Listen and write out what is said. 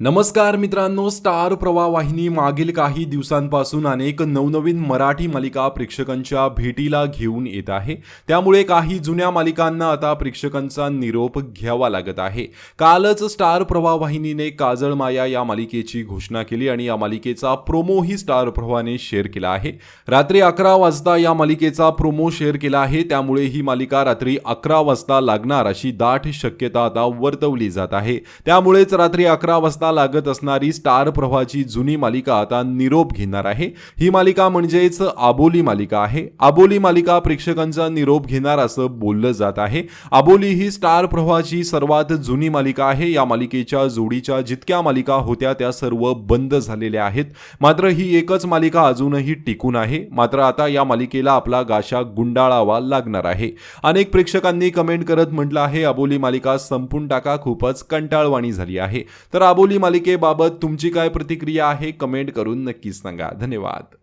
नमस्कार मित्रांनो स्टार प्रवाह वाहिनी मागील काही दिवसांपासून अनेक नवनवीन मराठी मालिका प्रेक्षकांच्या भेटीला घेऊन येत आहे. त्यामुळे काही जुन्या मालिकांना आता प्रेक्षकांचा निरोप घ्यावा लागत आहे. कालच स्टार प्रवाह वाहिनीने काजळ माया या मालिकेची घोषणा केली आणि या मालिकेचा प्रोमोही स्टार प्रवाहाने शेअर केला आहे. रात्री अकरा वाजता या मालिकेचा प्रोमो शेअर केला आहे. त्यामुळे ही मालिका रात्री अकरा वाजता लागणार अशी दाट शक्यता आता वर्तवली जात आहे. त्यामुळेच रात्री अकरा वाजता लागत असणारी स्टार प्रवाहाची जुनी मालिका आता निरोप घेणार आहे. ही मालिका म्हणजेच आबोली मालिका आहे. आबोली मालिका प्रेक्षकांचा निरोप घेणार असं बोललं जात आहे. आबोली ही स्टार प्रवाहाची सर्वात जुनी मालिका आहे. या मालिकेच्या जोडीच्या जितक्या मालिका होत्या त्या सर्व बंद झालेल्या आहेत. मात्र ही एकच मालिका अजूनही टिकून आहे. मात्र आता या मालिकेला आपला गाशा गुंडाळावा लागणार आहे. अनेक प्रेक्षकांनी कमेंट करत म्हटलं आहे अबोली मालिका संपून टाका खूपच कंटाळवाणी झाली आहे. तर अबोली मालिकेबाबत तुमची काय प्रतिक्रिया आहे? कमेंट करून नक्कीच सांगा. धन्यवाद.